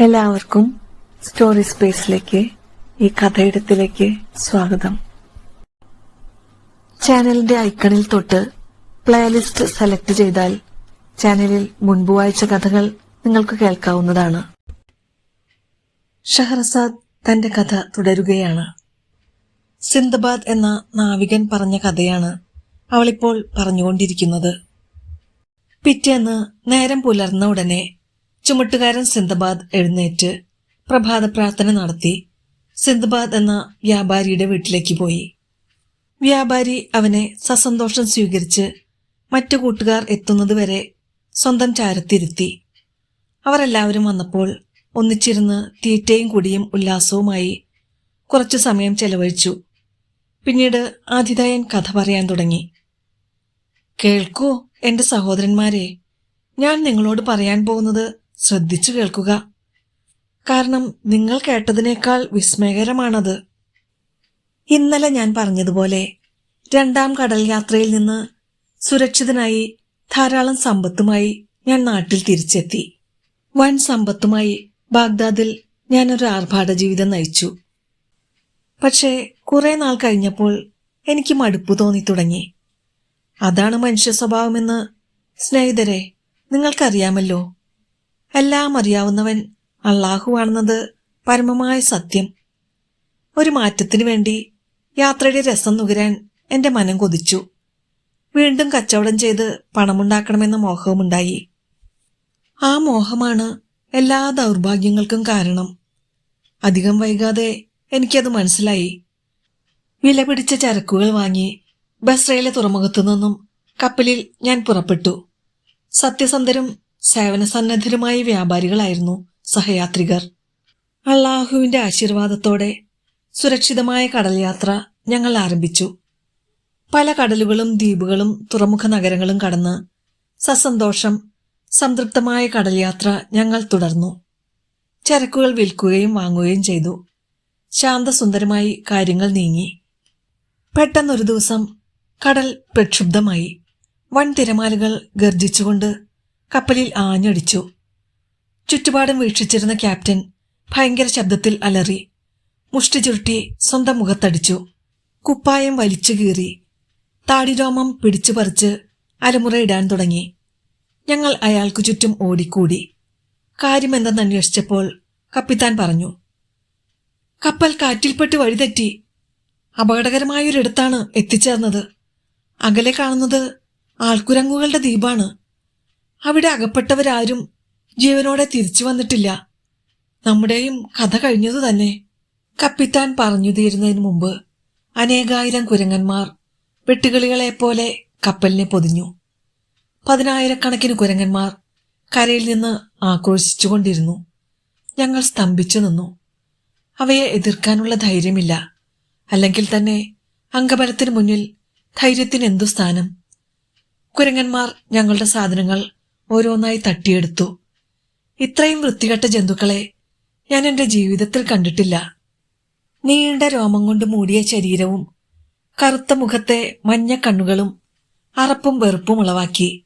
എല്ലാവർക്കും സ്റ്റോറി സ്പേസിലേക്ക് ഈ കഥയിടത്തിലേക്ക് സ്വാഗതം. ചാനലിന്റെ ഐക്കണിൽ തൊട്ട് പ്ലേലിസ്റ്റ് സെലക്ട് ചെയ്താൽ ചാനലിൽ മുൻപ് വായിച്ച കഥകൾ നിങ്ങൾക്ക് കേൾക്കാവുന്നതാണ്. ഷഹറസാദ് തന്റെ കഥ തുടരുകയാണ്. സിന്ദബാദ് എന്ന നാവികൻ പറഞ്ഞ കഥയാണ് അവളിപ്പോൾ പറഞ്ഞുകൊണ്ടിരിക്കുന്നത്. പിറ്റേന്ന് നേരം പുലർന്ന ഉടനെ ചുമട്ടുകാരൻ സിന്ദബാദ് എഴുന്നേറ്റ് പ്രഭാത പ്രാർത്ഥന നടത്തി സിന്ദബാദ് എന്ന വ്യാപാരിയുടെ വീട്ടിലേക്ക് പോയി. വ്യാപാരി അവനെ സസന്തോഷം സ്വീകരിച്ച് മറ്റു കൂട്ടുകാർ എത്തുന്നതുവരെ സ്വന്തം ചാരത്തിരുത്തി. അവരെല്ലാവരും വന്നപ്പോൾ ഒന്നിച്ചിരുന്ന് തീറ്റയും കുടിയും ഉല്ലാസവുമായി കുറച്ചു സമയം ചെലവഴിച്ചു. പിന്നീട് ആതിഥേയൻ കഥ പറയാൻ തുടങ്ങി. കേൾക്കൂ എന്റെ സഹോദരന്മാരെ ഞാൻ നിങ്ങളോട് പറയാൻ പോകുന്നത് ശ്രദ്ധിച്ചു കേൾക്കുക. കാരണം നിങ്ങൾ കേട്ടതിനേക്കാൾ വിസ്മയകരമാണത്. ഇന്നലെ ഞാൻ പറഞ്ഞതുപോലെ രണ്ടാം കടൽ യാത്രയിൽ നിന്ന് സുരക്ഷിതനായി ധാരാളം സമ്പത്തുമായി ഞാൻ നാട്ടിൽ തിരിച്ചെത്തി. വൻ സമ്പത്തുമായി ബാഗ്ദാദിൽ ഞാനൊരു ആർഭാട ജീവിതം നയിച്ചു. പക്ഷേ കുറേ നാൾ കഴിഞ്ഞപ്പോൾ എനിക്ക് മടുപ്പ് തോന്നി തുടങ്ങി. അതാണ് മനുഷ്യ സ്വഭാവമെന്ന് സ്നേഹിതരെ നിങ്ങൾക്കറിയാമല്ലോ. എല്ലാം അറിയാവുന്നവൻ അള്ളാഹുവാണെന്നത് പരമമായ സത്യം. ഒരു മാറ്റത്തിനു വേണ്ടി യാത്രയുടെ രസം നുകരാൻ എന്റെ മനം കൊതിച്ചു. വീണ്ടും കച്ചവടം ചെയ്ത് പണമുണ്ടാക്കണമെന്ന മോഹവുമുണ്ടായി ആ മോഹമാണ് എല്ലാ ദൗർഭാഗ്യങ്ങൾക്കും കാരണം. അധികം വൈകാതെ എനിക്കത് മനസ്സിലായി. വില പിടിച്ച ചരക്കുകൾ വാങ്ങി ബസ്രയിലെ തുറമുഖത്തു നിന്നും കപ്പലിൽ ഞാൻ പുറപ്പെട്ടു. സത്യസന്ധരും സേവനസന്നദ്ധരുമായ വ്യാപാരികളായിരുന്നു സഹയാത്രികർ. അള്ളാഹുവിന്റെ ആശീർവാദത്തോടെ സുരക്ഷിതമായ കടൽ യാത്ര ഞങ്ങൾ ആരംഭിച്ചു. പല കടലുകളും ദ്വീപുകളും തുറമുഖ നഗരങ്ങളും കടന്ന് സസന്തോഷം സംതൃപ്തമായ കടൽ യാത്ര ഞങ്ങൾ തുടർന്നു. ചരക്കുകൾ വിൽക്കുകയും വാങ്ങുകയും ചെയ്തു. ശാന്തസുന്ദരമായി കാര്യങ്ങൾ നീങ്ങി. പെട്ടെന്നൊരു ദിവസം കടൽ പ്രക്ഷുബ്ധമായി. വൻ തിരമാലകൾ ഗർജിച്ചുകൊണ്ട് കപ്പലിൽ ആഞ്ഞടിച്ചു. ചുറ്റുപാടും വീക്ഷിച്ചിരുന്ന ക്യാപ്റ്റൻ ഭയങ്കര ശബ്ദത്തിൽ അലറി മുഷ്ടി ചുരുട്ടി സ്വന്തം മുഖത്തടിച്ചു. കുപ്പായം വലിച്ചു കീറി താടിരോമം പിടിച്ചു പറിച്ച് അലമുറയിടാൻ തുടങ്ങി. ഞങ്ങൾ അയാൾക്കു ചുറ്റും ഓടിക്കൂടി. കാര്യമെന്തെന്ന് അന്വേഷിച്ചപ്പോൾ കപ്പിത്താൻ പറഞ്ഞു കപ്പൽ കാറ്റിൽപ്പെട്ട് വഴിതെറ്റി. അപകടകരമായൊരിടത്താണ് എത്തിച്ചേർന്നത്. അകലെ കാണുന്നത് ആൾക്കുരങ്ങുകളുടെ ദ്വീപാണ്. അവിടെ അകപ്പെട്ടവരാരും ജീവനോടെ തിരിച്ചു വന്നിട്ടില്ല. നമ്മുടെയും കഥ കഴിഞ്ഞതു തന്നെ. കപ്പിത്താൻ പറഞ്ഞു തീരുന്നതിന് മുമ്പ് അനേകായിരം കുരങ്ങന്മാർ വെട്ടുകിളികളെപ്പോലെ കപ്പലിനെ പൊതിഞ്ഞു. പതിനായിരക്കണക്കിന് കുരങ്ങന്മാർ കരയിൽ നിന്ന് ആക്രോശിച്ചുകൊണ്ടിരുന്നു ഞങ്ങൾ സ്തംഭിച്ചു നിന്നു. അവയെ എതിർക്കാനുള്ള ധൈര്യമില്ല. അല്ലെങ്കിൽ തന്നെ അംഗബലത്തിന് മുന്നിൽ ധൈര്യത്തിന് എന്തു സ്ഥാനം? കുരങ്ങന്മാർ ഞങ്ങളുടെ സാധനങ്ങൾ ഓരോന്നായി തട്ടിയെടുത്തു. ഇത്രയും വൃത്തികെട്ട ജന്തുക്കളെ ഞാൻ എന്റെ ജീവിതത്തിൽ കണ്ടിട്ടില്ല. നീണ്ട രോമം കൊണ്ട് മൂടിയ ശരീരവും കറുത്ത മുഖത്തെ മഞ്ഞ കണ്ണുകളും അറപ്പും വെറുപ്പും ഉളവാക്കി.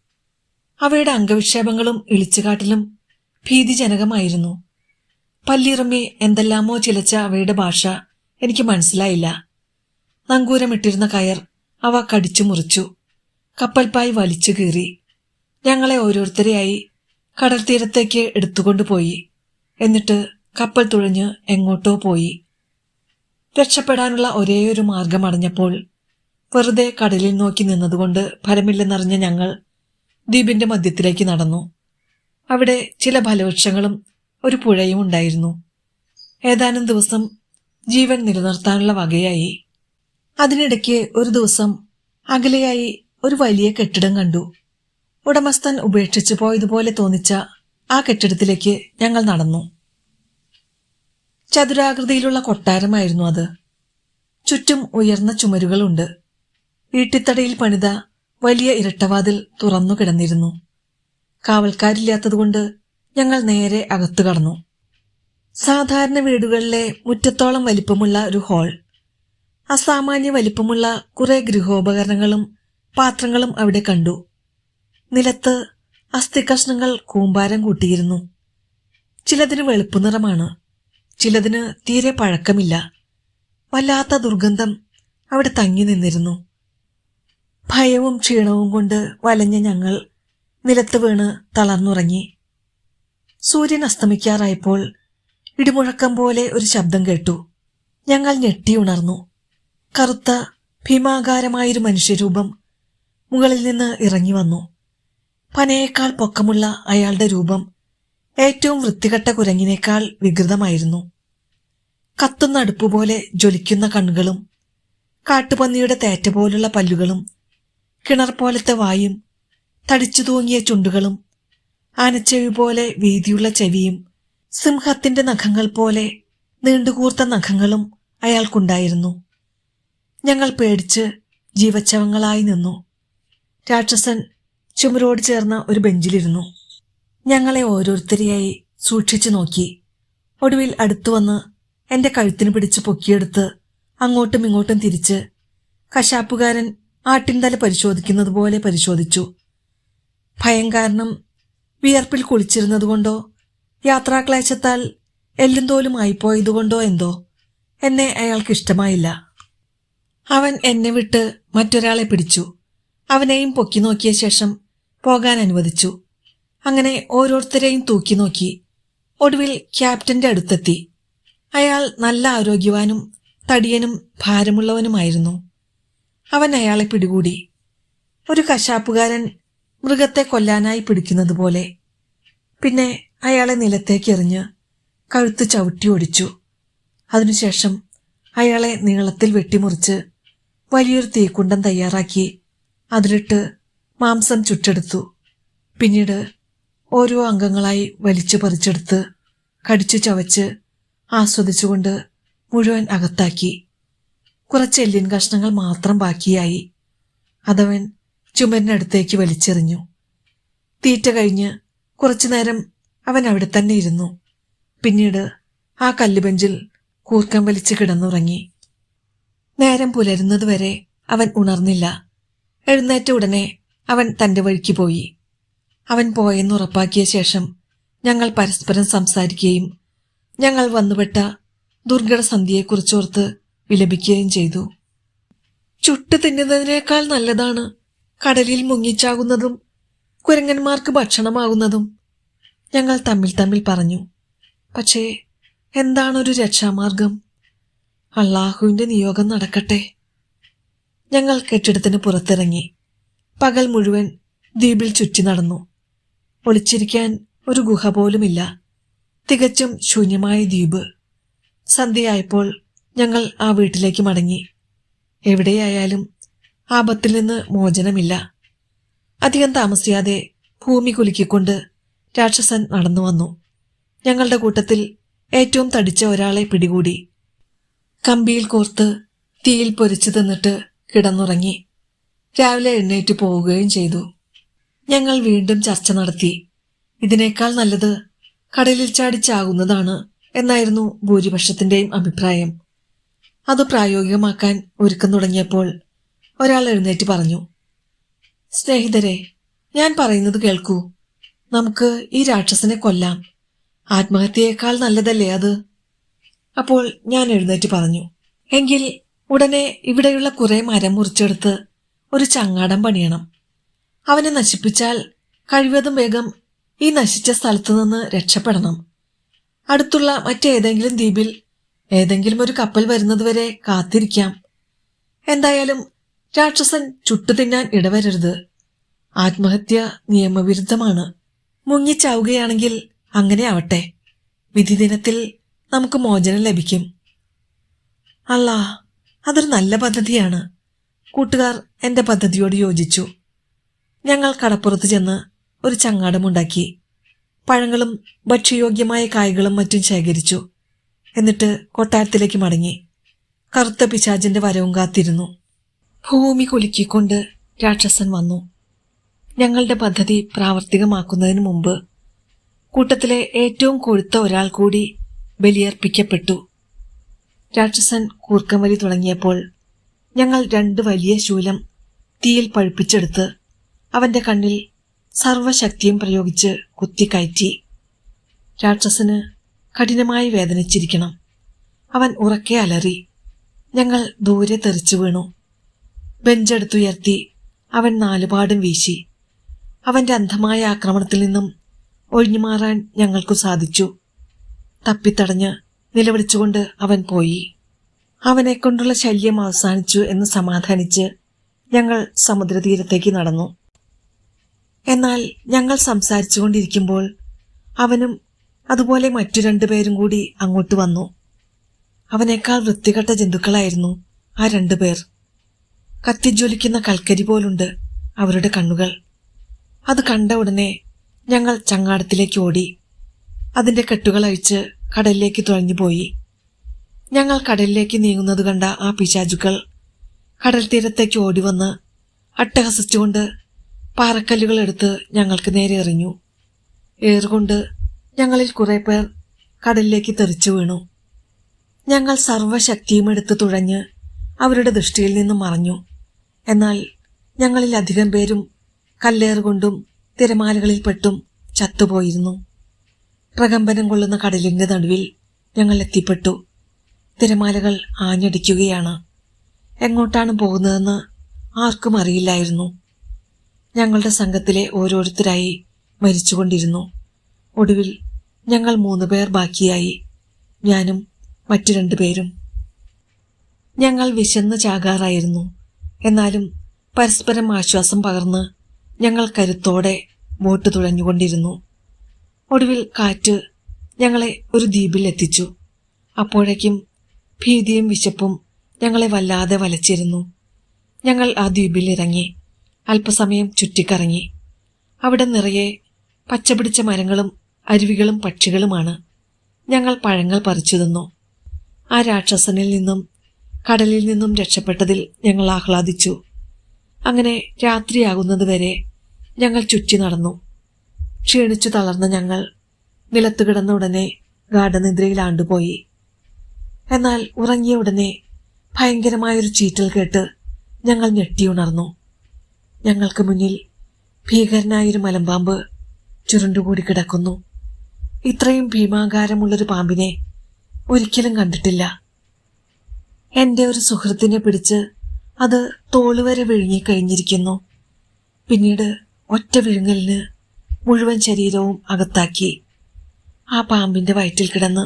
അവയുടെ അംഗവിക്ഷേപങ്ങളും ഇളിച്ചുകാട്ടിലും ഭീതിജനകമായിരുന്നു. പല്ലിറമ്മി എന്തെല്ലാമോ ചിലച്ച അവയുടെ ഭാഷ എനിക്ക് മനസ്സിലായില്ല. നങ്കൂരമിട്ടിരുന്ന കയർ അവ കടിച്ചു മുറിച്ചു. കപ്പൽപ്പായി വലിച്ചു കീറി. ഞങ്ങളെ ഓരോരുത്തരെയായി കടൽ തീരത്തേക്ക് എടുത്തുകൊണ്ടുപോയി എന്നിട്ട് കപ്പൽ തുഴഞ്ഞ് എങ്ങോട്ടോ പോയി. രക്ഷപ്പെടാനുള്ള ഒരേയൊരു മാർഗം അടഞ്ഞപ്പോൾ വെറുതെ കടലിൽ നോക്കി നിന്നതുകൊണ്ട് ഫലമില്ലെന്നറിഞ്ഞ ഞങ്ങൾ ദ്വീപിന്റെ മധ്യത്തിലേക്ക് നടന്നു. അവിടെ ചില ഫലവൃക്ഷങ്ങളും ഒരു പുഴയും ഉണ്ടായിരുന്നു. ഏതാനും ദിവസം ജീവൻ നിലനിർത്താനുള്ള വകയായി. അതിനിടയ്ക്ക് ഒരു ദിവസം അകലെയായി ഒരു വലിയ കെട്ടിടം കണ്ടു. ഉടമസ്ഥൻ ഉപേക്ഷിച്ചു പോയതുപോലെ തോന്നിച്ച ആ കെട്ടിടത്തിലേക്ക് ഞങ്ങൾ നടന്നു. ചതുരാകൃതിയിലുള്ള കൊട്ടാരമായിരുന്നു അത്. ചുറ്റും ഉയർന്ന ചുമരുകളുണ്ട്. വീട്ടിത്തടയിൽ പണിത വലിയ ഇരട്ടവാതിൽ തുറന്നു കിടന്നിരുന്നു. കാവൽക്കാരില്ലാത്തതുകൊണ്ട് ഞങ്ങൾ നേരെ അകത്തു കടന്നു. സാധാരണ വീടുകളിലെ മുറ്റത്തോളം വലിപ്പമുള്ള ഒരു ഹാൾ. അസാമാന്യ വലിപ്പമുള്ള കുറെ ഗൃഹോപകരണങ്ങളും പാത്രങ്ങളും അവിടെ കണ്ടു. നിലത്ത് അസ്ഥികഷ്ണങ്ങൾ കൂമ്പാരം കൂട്ടിയിരുന്നു. ചിലതിന് വെളുപ്പ് നിറമാണ് ചിലതിന് തീരെ പഴക്കമില്ല. വല്ലാത്ത ദുർഗന്ധം അവിടെ തങ്ങി നിന്നിരുന്നു. ഭയവും ക്ഷീണവും കൊണ്ട് വലഞ്ഞ ഞങ്ങൾ നിലത്ത് വീണ് തളർന്നുറങ്ങി. സൂര്യൻ അസ്തമിക്കാറായപ്പോൾ ഇടിമുഴക്കം പോലെ ഒരു ശബ്ദം കേട്ടു. ഞങ്ങൾ ഞെട്ടിയുണർന്നു കറുത്ത ഭീമാകാരമായൊരു മനുഷ്യരൂപം മുകളിൽ നിന്ന് ഇറങ്ങി വന്നു. പനയേക്കാൾ പൊക്കമുള്ള അയാളുടെ രൂപം ഏറ്റവും വൃത്തികെട്ട കുരങ്ങിനേക്കാൾ വികൃതമായിരുന്നു. കത്തുന്ന അടുപ്പുപോലെ ജ്വലിക്കുന്ന കണ്ണുകളും കാട്ടുപന്നിയുടെ തേറ്റ പോലുള്ള പല്ലുകളും കിണർ പോലത്തെ വായും തടിച്ചു തൂങ്ങിയ ചുണ്ടുകളും ആനച്ചെവി പോലെ വീതിയുള്ള ചെവിയും സിംഹത്തിന്റെ നഖങ്ങൾ പോലെ നീണ്ടുകൂർത്ത നഖങ്ങളും അയാൾക്കുണ്ടായിരുന്നു. ഞങ്ങൾ പേടിച്ച് ജീവച്ചവങ്ങളായി നിന്നു. രാക്ഷസൻ ചുമരോട് ചേർന്ന ഒരു ബെഞ്ചിലിരുന്നു. ഞങ്ങളെ ഓരോരുത്തരെയായി സൂക്ഷിച്ചു നോക്കി. ഒടുവിൽ അടുത്തു വന്ന് എന്റെ കഴുത്തിന് പിടിച്ച് പൊക്കിയെടുത്ത് അങ്ങോട്ടും ഇങ്ങോട്ടും തിരിച്ച് കശാപ്പുകാരൻ ആട്ടിൻതല പരിശോധിക്കുന്നത് പോലെ പരിശോധിച്ചു. ഭയം കാരണം വിയർപ്പിൽ കുളിച്ചിരുന്നതുകൊണ്ടോ യാത്രാക്ലേശത്താൽ എല്ലും തോലും ആയിപ്പോയതുകൊണ്ടോ എന്തോ എന്നെ അയാൾക്ക് ഇഷ്ടമായില്ല അവൻ എന്നെ വിട്ട് മറ്റൊരാളെ പിടിച്ചു. അവനെയും പൊക്കി നോക്കിയ ശേഷം പോകാൻ അനുവദിച്ചു. അങ്ങനെ ഓരോരുത്തരെയും തൂക്കി നോക്കി. ഒടുവിൽ ക്യാപ്റ്റന്റെ അടുത്തെത്തി. അയാൾ നല്ല ആരോഗ്യവാനും തടിയനും ഭാരമുള്ളവനുമായിരുന്നു. അവൻ അയാളെ പിടികൂടി. ഒരു കശാപ്പുകാരൻ മൃഗത്തെ കൊല്ലാനായി പിടിക്കുന്നത് പോലെ. പിന്നെ അയാളെ നിലത്തേക്ക് എറിഞ്ഞ് കഴുത്ത് ചവിട്ടി ഒടിച്ചു അതിനുശേഷം അയാളെ നീളത്തിൽ വെട്ടിമുറിച്ച് വലിയൊരു തീക്കുണ്ടം തയ്യാറാക്കി അതിലിട്ട് മാംസം ചുറ്റെടുത്തു പിന്നീട് ഓരോ അംഗങ്ങളായി വലിച്ചു പറിച്ചെടുത്ത് കടിച്ചു ചവച്ച് ആസ്വദിച്ചുകൊണ്ട് മുഴുവൻ അകത്താക്കി. കുറച്ച് എല്ലിൻ കഷ്ണങ്ങൾ മാത്രം ബാക്കിയായി. അതവൻ ചുമരിനടുത്തേക്ക് വലിച്ചെറിഞ്ഞു. തീറ്റ കഴിഞ്ഞ് കുറച്ചുനേരം അവൻ അവിടെ തന്നെ ഇരുന്നു. പിന്നീട് ആ കല്ലുബെഞ്ചിൽ കൂർക്കം വലിച്ച് കിടന്നുറങ്ങി. നേരം പുലരുന്നതുവരെ അവൻ ഉണർന്നില്ല. എഴുന്നേറ്റ ഉടനെ അവൻ തന്റെ വഴിക്ക് പോയി. അവൻ പോയെന്ന് ഉറപ്പാക്കിയ ശേഷം ഞങ്ങൾ പരസ്പരം സംസാരിക്കുകയും ഞങ്ങൾ വന്നുപെട്ട ദുർഘട സന്ധ്യയെക്കുറിച്ചോർത്ത് വിലപിക്കുകയും ചെയ്തു. ചുട്ടു തിന്നുന്നതിനേക്കാൾ നല്ലതാണ് കടലിൽ മുങ്ങിച്ചാകുന്നതും കുരങ്ങന്മാർക്ക് ഭക്ഷണമാകുന്നതും. ഞങ്ങൾ തമ്മിൽ തമ്മിൽ പറഞ്ഞു പക്ഷേ എന്താണൊരു രക്ഷാമാർഗം? അള്ളാഹുവിന്റെ നിയോഗം നടക്കട്ടെ. ഞങ്ങൾ കെട്ടിടത്തിന് പുറത്തിറങ്ങി. പകൽ മുഴുവൻ ദ്വീപിൽ ചുറ്റി നടന്നു. ഒളിച്ചിരിക്കാൻ ഒരു ഗുഹ പോലുമില്ല. തികച്ചും ശൂന്യമായ ദ്വീപ്. സന്ധ്യയായപ്പോൾ ഞങ്ങൾ ആ വീട്ടിലേക്ക് മടങ്ങി. എവിടെയായാലും ആപത്തിൽ നിന്ന് മോചനമില്ല. അധികം താമസിയാതെ ഭൂമി കുലുക്കിക്കൊണ്ട് രാക്ഷസൻ നടന്നു വന്നു. ഞങ്ങളുടെ കൂട്ടത്തിൽ ഏറ്റവും തടിച്ച ഒരാളെ പിടികൂടി. കമ്പിയിൽ കോർത്ത് തീയിൽ പൊരിച്ചു തിന്നിട്ട് കിടന്നുറങ്ങി. രാവിലെ എഴുന്നേറ്റ് പോവുകയും ചെയ്തു. ഞങ്ങൾ വീണ്ടും ചർച്ച നടത്തി. ഇതിനേക്കാൾ നല്ലത് കടലിൽ ചാടിച്ചാകുന്നതാണ് എന്നായിരുന്നു ഭൂരിപക്ഷത്തിന്റെയും അഭിപ്രായം. അത് പ്രായോഗികമാക്കാൻ ഒരുക്കം തുടങ്ങിയപ്പോൾ ഒരാൾ എഴുന്നേറ്റ് പറഞ്ഞു സ്നേഹിതരെ ഞാൻ പറയുന്നത് കേൾക്കൂ. നമുക്ക് ഈ രാക്ഷസനെ കൊല്ലാം. ആത്മഹത്യയേക്കാൾ നല്ലതല്ലേ അത്? അപ്പോൾ ഞാൻ എഴുന്നേറ്റ് പറഞ്ഞു എങ്കിൽ ഉടനെ ഇവിടെയുള്ള കുറെ മരം മുറിച്ചെടുത്ത് ഒരു ചങ്ങാടം പണിയണം. അവനെ നശിപ്പിച്ചാൽ കഴിവതും വേഗം ഈ നശിച്ച സ്ഥലത്തു നിന്ന് രക്ഷപ്പെടണം. അടുത്തുള്ള മറ്റേതെങ്കിലും ദ്വീപിൽ ഏതെങ്കിലും ഒരു കപ്പൽ വരുന്നതുവരെ കാത്തിരിക്കാം. എന്തായാലും രാക്ഷസൻ ചുട്ടു തിന്നാൻ ഇടവരരുത്. ആത്മഹത്യ നിയമവിരുദ്ധമാണ്. മുങ്ങിച്ചാവുകയാണെങ്കിൽ അങ്ങനെ ആവട്ടെ. വിധിദിനത്തിൽ നമുക്ക് മോചനം ലഭിക്കും. അല്ല അതൊരു നല്ല പദ്ധതിയാണ്. കൂട്ടുകാർ എന്റെ പദ്ധതിയോട് യോജിച്ചു. ഞങ്ങൾ കടപ്പുറത്ത് ചെന്ന് ഒരു ചങ്ങാടമുണ്ടാക്കി. പഴങ്ങളും ഭക്ഷ്യയോഗ്യമായ കായ്കളും മറ്റും ശേഖരിച്ചു. എന്നിട്ട് കൊട്ടാരത്തിലേക്ക് മടങ്ങി. കറുത്ത പിശാചിന്റെ വരവും കാത്തിരുന്നു. ഭൂമി കുലുക്കിക്കൊണ്ട് രാക്ഷസൻ വന്നു. ഞങ്ങളുടെ പദ്ധതി പ്രാവർത്തികമാക്കുന്നതിന് മുമ്പ് കൂട്ടത്തിലെ ഏറ്റവും കൊഴുത്ത ഒരാൾ കൂടി ബലിയർപ്പിക്കപ്പെട്ടു. രാക്ഷസൻ കൂർക്കം വലി തുടങ്ങിയപ്പോൾ ഞങ്ങൾ രണ്ട് വലിയ ശൂലം തീയിൽ പഴുപ്പിച്ചെടുത്ത് അവന്റെ കണ്ണിൽ സർവശക്തിയും പ്രയോഗിച്ച് കുത്തിക്കയറ്റി. രാക്ഷസന് കഠിനമായി വേദനിച്ചിരിക്കണം. അവൻ ഉറക്കെ അലറി ഞങ്ങൾ ദൂരെ തെറിച്ചു വീണു. ബെഞ്ചെടുത്തുയർത്തി അവൻ നാലുപാടും വീശി. അവന്റെ അന്ധമായ ആക്രമണത്തിൽ നിന്നും ഒഴിഞ്ഞുമാറാൻ ഞങ്ങൾക്കു സാധിച്ചു. തപ്പിത്തടഞ്ഞ് നിലവിളിച്ചുകൊണ്ട് അവൻ പോയി. അവനെ കൊണ്ടുള്ള ശല്യം അവസാനിച്ചു എന്ന് സമാധാനിച്ച് ഞങ്ങൾ സമുദ്രതീരത്തേക്ക് നടന്നു. എന്നാൽ ഞങ്ങൾ സംസാരിച്ചുകൊണ്ടിരിക്കുമ്പോൾ അവനും അതുപോലെ മറ്റു രണ്ടുപേരും കൂടി അങ്ങോട്ട് വന്നു. അവനേക്കാൾ വൃത്തികെട്ട ജന്തുക്കളായിരുന്നു ആ രണ്ടുപേർ കത്തിജ്വലിക്കുന്ന കൽക്കരി പോലുണ്ട് അവരുടെ കണ്ണുകൾ. അത് കണ്ട ഉടനെ ഞങ്ങൾ ചങ്ങാടത്തിലേക്ക് ഓടി. അതിന്റെ കെട്ടുകൾ അഴിച്ച് കടലിലേക്ക് തുഴഞ്ഞുപോയി. ഞങ്ങൾ കടലിലേക്ക് നീങ്ങുന്നത് കണ്ട ആ പിശാചുക്കൾ കടൽ തീരത്തേക്ക് ഓടി വന്ന് അട്ടഹസിച്ചുകൊണ്ട് പാറക്കല്ലുകൾ എടുത്ത് ഞങ്ങൾക്ക് നേരെ എറിഞ്ഞു. ഏറുകൊണ്ട് ഞങ്ങളിൽ കുറെ പേർ കടലിലേക്ക് തെറിച്ചു വീണു. ഞങ്ങൾ സർവശക്തിയും എടുത്ത് തുഴഞ്ഞ് അവരുടെ ദൃഷ്ടിയിൽ നിന്ന് മറഞ്ഞു. എന്നാൽ ഞങ്ങളിൽ അധികം പേരും കല്ലേറുകൊണ്ടും തിരമാലകളിൽ പെട്ടും ചത്തുപോയിരുന്നു. പ്രകമ്പനം കൊള്ളുന്ന കടലിന്റെ നടുവിൽ ഞങ്ങൾ എത്തിപ്പെട്ടു. തിരമാലകൾ ആഞ്ഞടിക്കുകയാണ്. എങ്ങോട്ടാണ് പോകുന്നതെന്ന് ആർക്കും അറിയില്ലായിരുന്നു. ഞങ്ങളുടെ സംഘത്തിലെ ഓരോരുത്തരായി മരിച്ചുകൊണ്ടിരുന്നു. ഒടുവിൽ ഞങ്ങൾ മൂന്ന് പേർ ബാക്കിയായി. ഞാനും മറ്റു രണ്ടുപേരും ഞങ്ങൾ വിശന്ന് ചാകാറായിരുന്നു. എന്നാലും പരസ്പരം ആശ്വാസം പകർന്ന് ഞങ്ങൾ കരുത്തോടെ ബോട്ട് തുഴഞ്ഞുകൊണ്ടിരുന്നു. ഒടുവിൽ കാറ്റ് ഞങ്ങളെ ഒരു ദ്വീപിൽ എത്തിച്ചു അപ്പോഴേക്കും ഭീതിയും വിശപ്പും ഞങ്ങളെ വല്ലാതെ വലച്ചിരുന്നു. ഞങ്ങൾ ആ ദ്വീപിൽ ഇറങ്ങി അല്പസമയം ചുറ്റിക്കറങ്ങി. അവിടെ നിറയെ പച്ചപിടിച്ച മരങ്ങളും അരുവികളും പക്ഷികളുമാണ്. ഞങ്ങൾ പഴങ്ങൾ പറിച്ചു തിന്നു. ആ രാക്ഷസനിൽ നിന്നും കടലിൽ നിന്നും രക്ഷപ്പെട്ടതിൽ ഞങ്ങൾ ആഹ്ലാദിച്ചു. അങ്ങനെ രാത്രിയാകുന്നതുവരെ ഞങ്ങൾ ചുറ്റി നടന്നു. ക്ഷീണിച്ചു തളർന്ന ഞങ്ങൾ നിലത്തു കിടന്ന ഉടനെ ഗാഠനിദ്രയിൽ ആണ്ടുപോയി. എന്നാൽ ഉറങ്ങിയ ഉടനെ ഭയങ്കരമായൊരു ചീറ്റൽ കേട്ട് ഞങ്ങൾ ഞെട്ടിയുണർന്നു ഞങ്ങൾക്ക് മുന്നിൽ ഭീകരനായൊരു മലമ്പാമ്പ് ചുരുണ്ടുകൂടി കിടക്കുന്നു. ഇത്രയും ഭീമാകാരമുള്ളൊരു പാമ്പിനെ ഒരിക്കലും കണ്ടിട്ടില്ല. എന്റെ ഒരു സുഹൃത്തിനെ പിടിച്ച് അത് തോളുവരെ വിഴുങ്ങിക്കഴിഞ്ഞിരിക്കുന്നു പിന്നീട് ഒറ്റ വിഴുങ്ങലിന് മുഴുവൻ ശരീരവും അകത്താക്കി ആ പാമ്പിന്റെ വയറ്റിൽ കിടന്ന്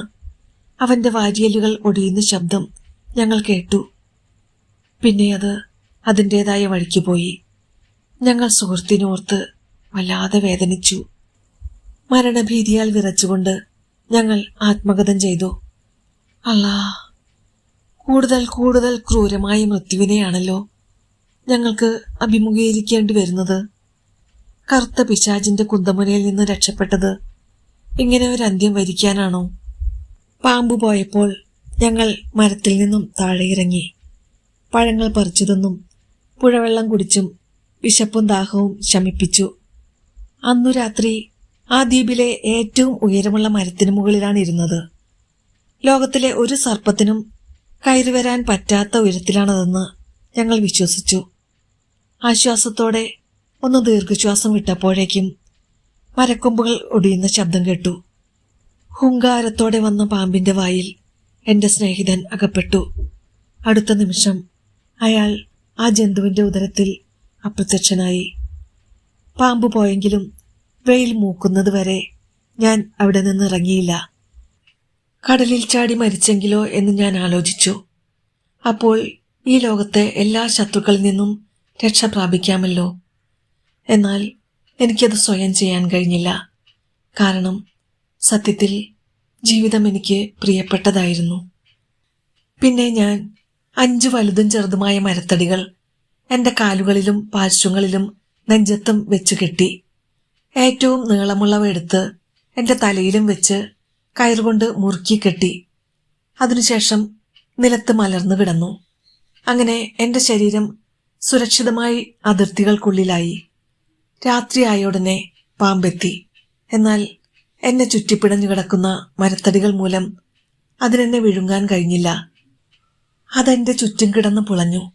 അവന്റെ വാരിയലുകൾ ഒടിയുന്ന ശബ്ദം ഞങ്ങൾ കേട്ടു. പിന്നെ അത് അതിന്റെതായ വഴിക്ക് പോയി. ഞങ്ങൾ സുഹൃത്തിനോർത്ത് വല്ലാതെ വേദനിച്ചു. മരണഭീതിയാൽ വിറച്ചുകൊണ്ട് ഞങ്ങൾ ആത്മഗതം ചെയ്തു. അല്ലാ കൂടുതൽ കൂടുതൽ ക്രൂരമായ മൃത്യുവിനെയാണല്ലോ ഞങ്ങൾക്ക് അഭിമുഖീകരിക്കേണ്ടി വരുന്നത്. കറുത്ത പിശാചിന്റെ കുന്തമുനയിൽ നിന്ന് രക്ഷപ്പെട്ടത് ഇങ്ങനെ ഒരു അന്ത്യം വരിക്കാനാണോ? പാമ്പ് പോയപ്പോൾ ഞങ്ങൾ മരത്തിൽ നിന്നും താഴെ ഇറങ്ങി പഴങ്ങൾ പറിച്ചു തിന്നും പുഴവെള്ളം കുടിച്ചും വിശപ്പും ദാഹവും ശമിപ്പിച്ചു. അന്നു രാത്രി ആ ദ്വീപിലെ ഏറ്റവും ഉയരമുള്ള മരത്തിന് മുകളിലാണ് ഇരുന്നത്. ലോകത്തിലെ ഒരു സർപ്പത്തിനും കയറിവരാൻ പറ്റാത്ത ഉയരത്തിലാണതെന്ന് ഞങ്ങൾ വിശ്വസിച്ചു. ആശ്വാസത്തോടെ ഒന്ന് ദീർഘശ്വാസം വിട്ടപ്പോഴേക്കും മരക്കൊമ്പുകൾ ഒടിയുന്ന ശബ്ദം കേട്ടു. ഹുങ്കാരത്തോടെ വന്ന പാമ്പിന്റെ വായിൽ എന്റെ സ്നേഹിതൻ അകപ്പെട്ടു. അടുത്ത നിമിഷം അയാൾ ആ ജന്തുവിന്റെ ഉദരത്തിൽ അപ്രത്യക്ഷനായി. പാമ്പ് പോയെങ്കിലും വെയിൽ മൂക്കുന്നത് വരെ ഞാൻ അവിടെ നിന്ന് ഇറങ്ങിയില്ല. കടലിൽ ചാടി മരിച്ചെങ്കിലോ എന്ന് ഞാൻ ആലോചിച്ചു. അപ്പോൾ ഈ ലോകത്തെ എല്ലാ ശത്രുക്കളിൽ നിന്നും രക്ഷ പ്രാപിക്കാമല്ലോ. എന്നാൽ എനിക്കത് സ്വയം ചെയ്യാൻ കഴിഞ്ഞില്ല. കാരണം സത്യത്തിൽ ജീവിതം എനിക്ക് പ്രിയപ്പെട്ടതായിരുന്നു. പിന്നെ ഞാൻ അഞ്ചു വലുതും ചെറുതുമായ മരത്തടികൾ എന്റെ കാലുകളിലും പാർശ്വങ്ങളിലും നെഞ്ചത്തും വെച്ച് കെട്ടി. ഏറ്റവും നീളമുള്ളവ എടുത്ത് എന്റെ തലയിലും വെച്ച് കയറുകൊണ്ട് മുറുക്കി കെട്ടി. അതിനുശേഷം നിലത്ത് മലർന്നു കിടന്നു. അങ്ങനെ എന്റെ ശരീരം സുരക്ഷിതമായി അതിർത്തികൾക്കുള്ളിലായി. രാത്രിയായ ഉടനെ പാമ്പെത്തി. എന്നാൽ എന്നെ ചുറ്റിപ്പിടഞ്ഞു കിടക്കുന്ന മരത്തടികൾ മൂലം അതിനെന്നെ വിഴുങ്ങാൻ കഴിഞ്ഞില്ല. അതെന്റെ ചുറ്റും കിടന്ന് പുളഞ്ഞു.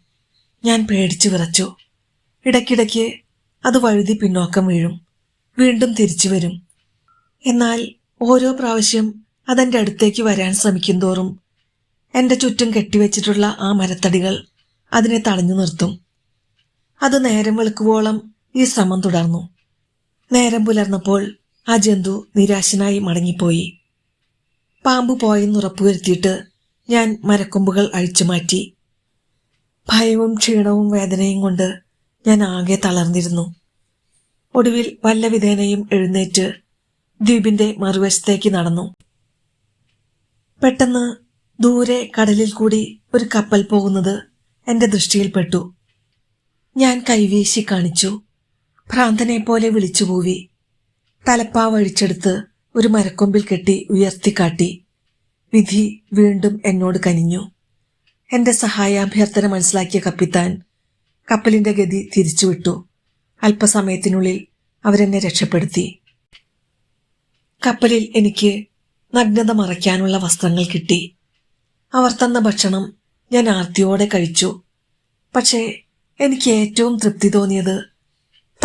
ഞാൻ പേടിച്ചു വിറച്ചു. ഇടയ്ക്കിടയ്ക്ക് അത് വഴുതി പിന്നോക്കം വീഴും. വീണ്ടും തിരിച്ചു വരും. എന്നാൽ ഓരോ പ്രാവശ്യം അതെന്റെ അടുത്തേക്ക് വരാൻ ശ്രമിക്കും തോറും എന്റെ ചുറ്റും കെട്ടിവെച്ചിട്ടുള്ള ആ മരത്തടികൾ അതിനെ തടഞ്ഞു നിർത്തും. അത് നേരം വെളുക്കുവോളം ഈ ശ്രമം തുടർന്നു. നേരം പുലർന്നപ്പോൾ ആ ജന്തു നിരാശനായി മടങ്ങിപ്പോയി. പാമ്പ് പോയെന്ന് ഉറപ്പുവരുത്തിയിട്ട് ഞാൻ മരക്കൊമ്പുകൾ അഴിച്ചു മാറ്റി. ഭയവും ക്ഷീണവും വേദനയും കൊണ്ട് ഞാൻ ആകെ തളർന്നിരുന്നു. ഒടുവിൽ വല്ല വിധേനയും എഴുന്നേറ്റ് ദ്വീപിന്റെ മറുവശത്തേക്ക് നടന്നു. പെട്ടെന്ന് ദൂരെ കടലിൽ കൂടി ഒരു കപ്പൽ പോകുന്നത് എന്റെ ദൃഷ്ടിയിൽപ്പെട്ടു. ഞാൻ കൈവീശി കാണിച്ചു. ഭ്രാന്തനെ പോലെ വിളിച്ചുകൂവി തലപ്പാവഴിച്ചെടുത്ത് ഒരു മരക്കൊമ്പിൽ കെട്ടി ഉയർത്തിക്കാട്ടി. വിധി വീണ്ടും എന്നോട് കനിഞ്ഞു. എന്റെ സഹായാഭ്യർത്ഥന മനസ്സിലാക്കിയ കപ്പിത്താൻ കപ്പലിന്റെ ഗതി തിരിച്ചുവിട്ടു. അല്പസമയത്തിനുള്ളിൽ അവരെന്നെ രക്ഷപ്പെടുത്തി. കപ്പലിൽ എനിക്ക് നഗ്നത മറയ്ക്കാനുള്ള വസ്ത്രങ്ങൾ കിട്ടി. അവർ തന്ന ഭക്ഷണം ഞാൻ ആർത്തിയോടെ കഴിച്ചു. പക്ഷേ എനിക്ക് ഏറ്റവും തൃപ്തി തോന്നിയത്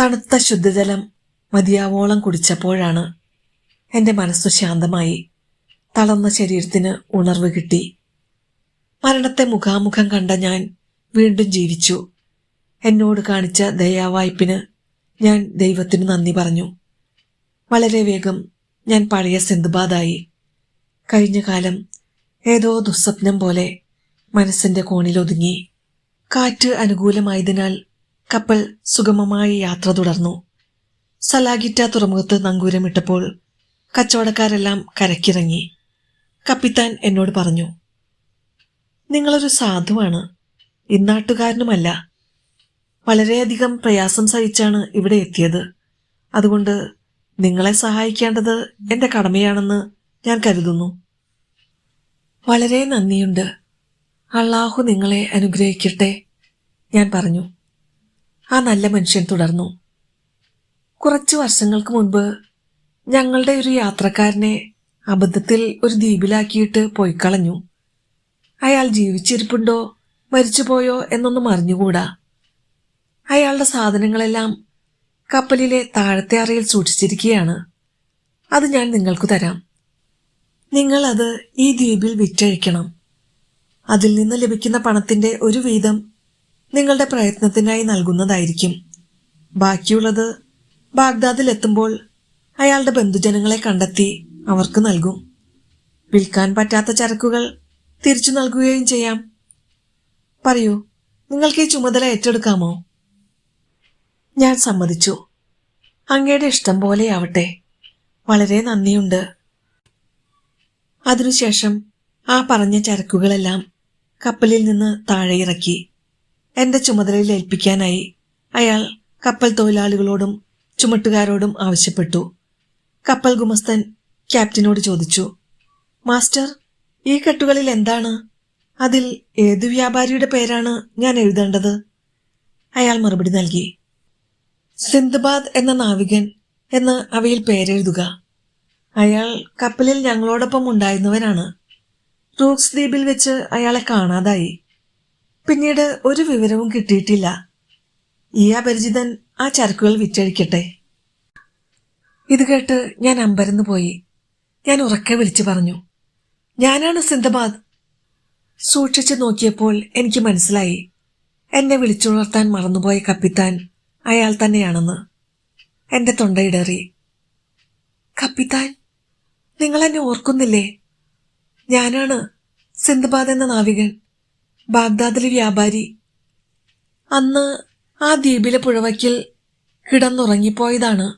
തണുത്ത ശുദ്ധജലം മതിയാവോളം കുടിച്ചപ്പോഴാണ് എന്റെ മനസ്സു ശാന്തമായി തളർന്ന ശരീരത്തിന് ഉണർവ് കിട്ടി. മരണത്തെ മുഖാമുഖം കണ്ട ഞാൻ വീണ്ടും ജീവിച്ചു. എന്നോട് കാണിച്ച ദയാവായ്പിന് ഞാൻ ദൈവത്തിന് നന്ദി പറഞ്ഞു. വളരെ വേഗം ഞാൻ പഴയ സിന്ധുബാദായി കഴിഞ്ഞ കാലം ഏതോ ദുസ്വപ്നം പോലെ മനസ്സിന്റെ കോണിലൊതുങ്ങി കാറ്റ് അനുകൂലമായതിനാൽ കപ്പൽ സുഗമമായി യാത്ര തുടർന്നു. സലാഗിറ്റ തുറമുഖത്ത് നങ്കൂരമിട്ടപ്പോൾ കച്ചവടക്കാരെല്ലാം കരക്കിറങ്ങി കപ്പിത്താൻ എന്നോട് പറഞ്ഞു നിങ്ങളൊരു സാധുവാണ് ഇന്നാട്ടുകാരനുമല്ല. വളരെയധികം പ്രയാസം സഹിച്ചാണ് ഇവിടെ എത്തിയത്. അതുകൊണ്ട് നിങ്ങളെ സഹായിക്കേണ്ടത് എന്റെ കടമയാണെന്ന് ഞാൻ കരുതുന്നു. വളരെ നന്ദിയുണ്ട്. അള്ളാഹു നിങ്ങളെ അനുഗ്രഹിക്കട്ടെ ഞാൻ പറഞ്ഞു. ആ നല്ല മനുഷ്യൻ തുടർന്നു. കുറച്ചു വർഷങ്ങൾക്ക് മുൻപ് ഞങ്ങളുടെ ഒരു യാത്രക്കാരനെ അബദ്ധത്തിൽ ഒരു ദ്വീപിലാക്കിയിട്ട് പോയി കളഞ്ഞു അയാൾ ജീവിച്ചിരിപ്പുണ്ടോ മരിച്ചുപോയോ എന്നൊന്നും അറിഞ്ഞുകൂടാ. അയാളുടെ സാധനങ്ങളെല്ലാം കപ്പലിലെ താഴത്തെ അറയിൽ സൂക്ഷിച്ചിരിക്കുകയാണ്. അത് ഞാൻ നിങ്ങൾക്ക് തരാം. നിങ്ങൾ അത് ഈ ദ്വീപിൽ വിറ്റഴിക്കണം. അതിൽ നിന്ന് ലഭിക്കുന്ന പണത്തിന്റെ ഒരു വീതം നിങ്ങളുടെ പ്രയത്നത്തിനായി നൽകുന്നതായിരിക്കും. ബാക്കിയുള്ളത് ബാഗ്ദാദിൽ എത്തുമ്പോൾ അയാളുടെ ബന്ധുജനങ്ങളെ കണ്ടെത്തി അവർക്ക് നൽകും. വിൽക്കാൻ പറ്റാത്ത ചരക്കുകൾ തിരിച്ചു നൽകുകയും ചെയ്യാം. പറയൂ നിങ്ങൾക്ക് ഈ ചുമതല ഏറ്റെടുക്കാമോ? ഞാൻ സമ്മതിച്ചു. അങ്ങയുടെ ഇഷ്ടം പോലെയാവട്ടെ. വളരെ നന്ദിയുണ്ട്. അതിനുശേഷം ആ പറഞ്ഞ ചരക്കുകളെല്ലാം കപ്പലിൽ നിന്ന് താഴെ ഇറക്കി. എന്റെ ചുമതലയിൽ ഏൽപ്പിക്കാനായി അയാൾ കപ്പൽ തൊഴിലാളികളോടും ചുമട്ടുകാരോടും ആവശ്യപ്പെട്ടു. കപ്പൽ ഗുമസ്തൻ ക്യാപ്റ്റനോട് ചോദിച്ചു മാസ്റ്റർ ഈ കെട്ടുകളിൽ എന്താണ്? അതിൽ ഏതു വ്യാപാരിയുടെ പേരാണ് ഞാൻ എഴുതേണ്ടത്? അയാൾ മറുപടി നൽകി സിന്ദബാദ് എന്ന നാവികൻ എന്ന് അവയിൽ പേരെഴുതുക. അയാൾ കപ്പലിൽ ഞങ്ങളോടൊപ്പം ഉണ്ടായിരുന്നവനാണ്. റൂക്സ് ദ്വീപിൽ വെച്ച് അയാളെ കാണാതായി. പിന്നീട് ഒരു വിവരവും കിട്ടിയിട്ടില്ല. ഈ അപരിചിതൻ ആ ചരക്കുകൾ വിറ്റഴിക്കട്ടെ. ഇത് കേട്ട് ഞാൻ അമ്പരന്ന് പോയി. ഞാൻ ഉറക്കെ വിളിച്ചു പറഞ്ഞു ഞാനാണ് സിന്ദബാദ്. സൂക്ഷിച്ചു നോക്കിയപ്പോൾ എനിക്ക് മനസ്സിലായി എന്നെ വിളിച്ചുണർത്താൻ മറന്നുപോയ കപ്പിത്താൻ അയാൾ തന്നെയാണെന്ന്. എന്റെ തൊണ്ടയിടറി കപ്പിത്താൻ നിങ്ങൾ എന്നെ ഓർക്കുന്നില്ലേ? ഞാനാണ് സിന്ദബാദ് എന്ന നാവികൻ ബാഗ്ദാദിലെ വ്യാപാരി. അന്ന് ആ ദ്വീപിലെ പുഴവയ്ക്കിൽ കിടന്നുറങ്ങിപ്പോയതാണ്.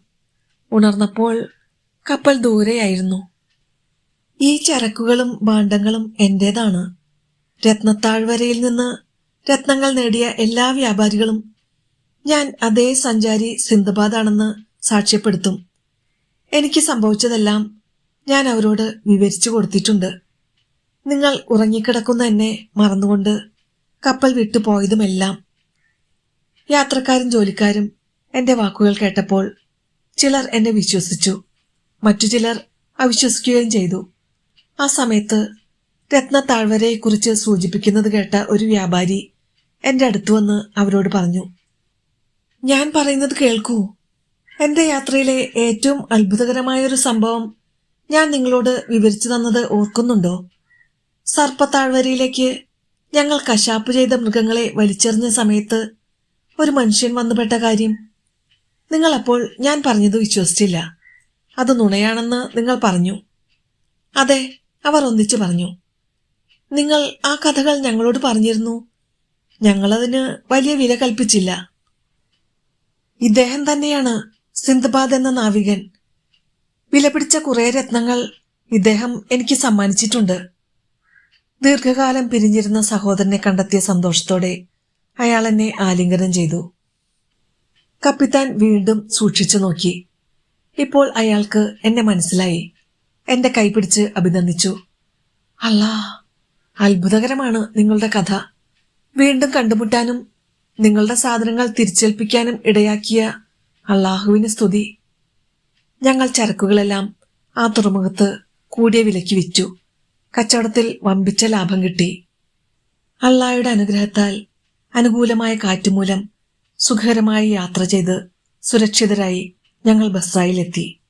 ഉണർന്നപ്പോൾ കപ്പൽ ദൂരെയായിരുന്നു. ഈ ചരക്കുകളും ഭാണ്ഡങ്ങളും എന്റേതാണ്? രത്നത്താഴ്വരയിൽ നിന്ന് രത്നങ്ങൾ നേടിയ എല്ലാ വ്യാപാരികളും ഞാൻ അതേ സഞ്ചാരി സിന്ധബാദാണെന്ന് സാക്ഷ്യപ്പെടുത്തും. എനിക്ക് സംഭവിച്ചതെല്ലാം ഞാൻ അവരോട് വിവരിച്ചു കൊടുത്തിട്ടുണ്ട്. നിങ്ങൾ ഉറങ്ങിക്കിടക്കുന്ന എന്നെ മറന്നുകൊണ്ട് കപ്പൽ വിട്ടുപോയതുമെല്ലാം. യാത്രക്കാരും ജോലിക്കാരും എന്റെ വാക്കുകൾ കേട്ടപ്പോൾ ചിലർ എന്നെ വിശ്വസിച്ചു. മറ്റു ചിലർ അവിശ്വസിക്കുകയും ചെയ്തു. ആ സമയത്ത് രത്ന താഴ്വരയെക്കുറിച്ച് സൂചിപ്പിക്കുന്നത് കേട്ട ഒരു വ്യാപാരി എന്റെ അടുത്തു വന്ന് അവരോട് പറഞ്ഞു ഞാൻ പറയുന്നത് കേൾക്കൂ. എന്റെ യാത്രയിലെ ഏറ്റവും അത്ഭുതകരമായ ഒരു സംഭവം ഞാൻ നിങ്ങളോട് വിവരിച്ചു തന്നത് ഓർക്കുന്നുണ്ടോ? സർപ്പത്താഴ്വരയിലേക്ക് ഞങ്ങൾ കശാപ്പ് ചെയ്ത മൃഗങ്ങളെ വലിച്ചെറിഞ്ഞ സമയത്ത് ഒരു മനുഷ്യൻ വന്നുപെട്ട കാര്യം. നിങ്ങൾ അപ്പോൾ ഞാൻ പറഞ്ഞത് വിശ്വസിച്ചില്ല. അത് നുണയാണെന്ന് നിങ്ങൾ പറഞ്ഞു. അതെ അവർ ഒന്നിച്ചു പറഞ്ഞു. നിങ്ങൾ ആ കഥകൾ ഞങ്ങളോട് പറഞ്ഞിരുന്നു. ഞങ്ങളതിന് വലിയ വില കൽപ്പിച്ചില്ല. ഇദ്ദേഹം തന്നെയാണ് സിന്ധബാദ് എന്ന നാവികൻ. വിലപിടിച്ച കുറേ രത്നങ്ങൾ ഇദ്ദേഹം എനിക്ക് സമ്മാനിച്ചിട്ടുണ്ട്. ദീർഘകാലം പിരിഞ്ഞിരുന്ന സഹോദരനെ കണ്ടെത്തിയ സന്തോഷത്തോടെ അയാൾ എന്നെ ആലിംഗനം ചെയ്തു. കപ്പിത്താൻ വീണ്ടും സൂക്ഷിച്ചു നോക്കി. ഇപ്പോൾ അയാൾക്ക് എന്നെ മനസ്സിലായി. എന്റെ കൈപിടിച്ച് അഭിനന്ദിച്ചു. അല്ലാ അത്ഭുതകരമാണ് നിങ്ങളുടെ കഥ. വീണ്ടും കണ്ടുമുട്ടാനും നിങ്ങളുടെ സാധനങ്ങൾ തിരിച്ചേൽപ്പിക്കാനും ഇടയാക്കിയ അള്ളാഹുവിന് സ്തുതി. ഞങ്ങൾ ചരക്കുകളെല്ലാം ആ തുറമുഖത്ത് കൂടിയ വിലയ്ക്ക് വിറ്റു. കച്ചവടത്തിൽ വമ്പിച്ച ലാഭം കിട്ടി. അള്ളാഹയുടെ അനുഗ്രഹത്താൽ അനുകൂലമായ കാറ്റുമൂലം സുഖകരമായി യാത്ര ചെയ്ത് സുരക്ഷിതരായി ഞങ്ങൾ ബസ്രായിലെത്തി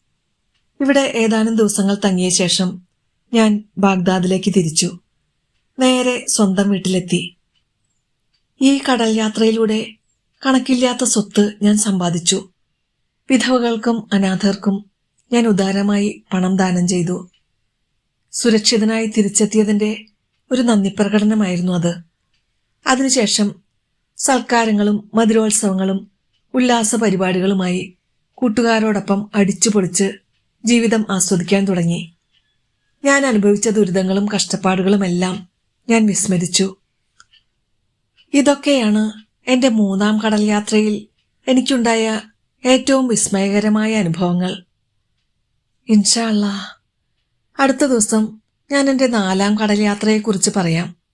ഇവിടെ ഏതാനും ദിവസങ്ങൾ തങ്ങിയ ശേഷം ഞാൻ ബാഗ്ദാദിലേക്ക് തിരിച്ചു. നേരെ സ്വന്തം വീട്ടിലെത്തി. ഈ കടൽ യാത്രയിലൂടെ കണക്കില്ലാത്ത സ്വത്ത് ഞാൻ സമ്പാദിച്ചു. വിധവകൾക്കും അനാഥർക്കും ഞാൻ ഉദാരമായി പണം ദാനം ചെയ്തു. സുരക്ഷിതനായി തിരിച്ചെത്തിയതിന്റെ ഒരു നന്ദി പ്രകടനമായിരുന്നു അത്. അതിനുശേഷം സൽക്കാരങ്ങളും മധുരോത്സവങ്ങളും ഉല്ലാസ പരിപാടികളുമായി കൂട്ടുകാരോടൊപ്പം അടിച്ചു പൊളിച്ച് ജീവിതം ആസ്വദിക്കാൻ തുടങ്ങി. ഞാൻ അനുഭവിച്ച ദുരിതങ്ങളും കഷ്ടപ്പാടുകളുമെല്ലാം ഞാൻ വിസ്മരിച്ചു. ഇതൊക്കെയാണ് എന്റെ മൂന്നാം കടൽ യാത്രയിൽ എനിക്കുണ്ടായ ഏറ്റവും വിസ്മയകരമായ അനുഭവങ്ങൾ. ഇൻഷാള്ള അടുത്ത ദിവസം ഞാൻ എന്റെ നാലാം കടൽ യാത്രയെക്കുറിച്ച് പറയാം.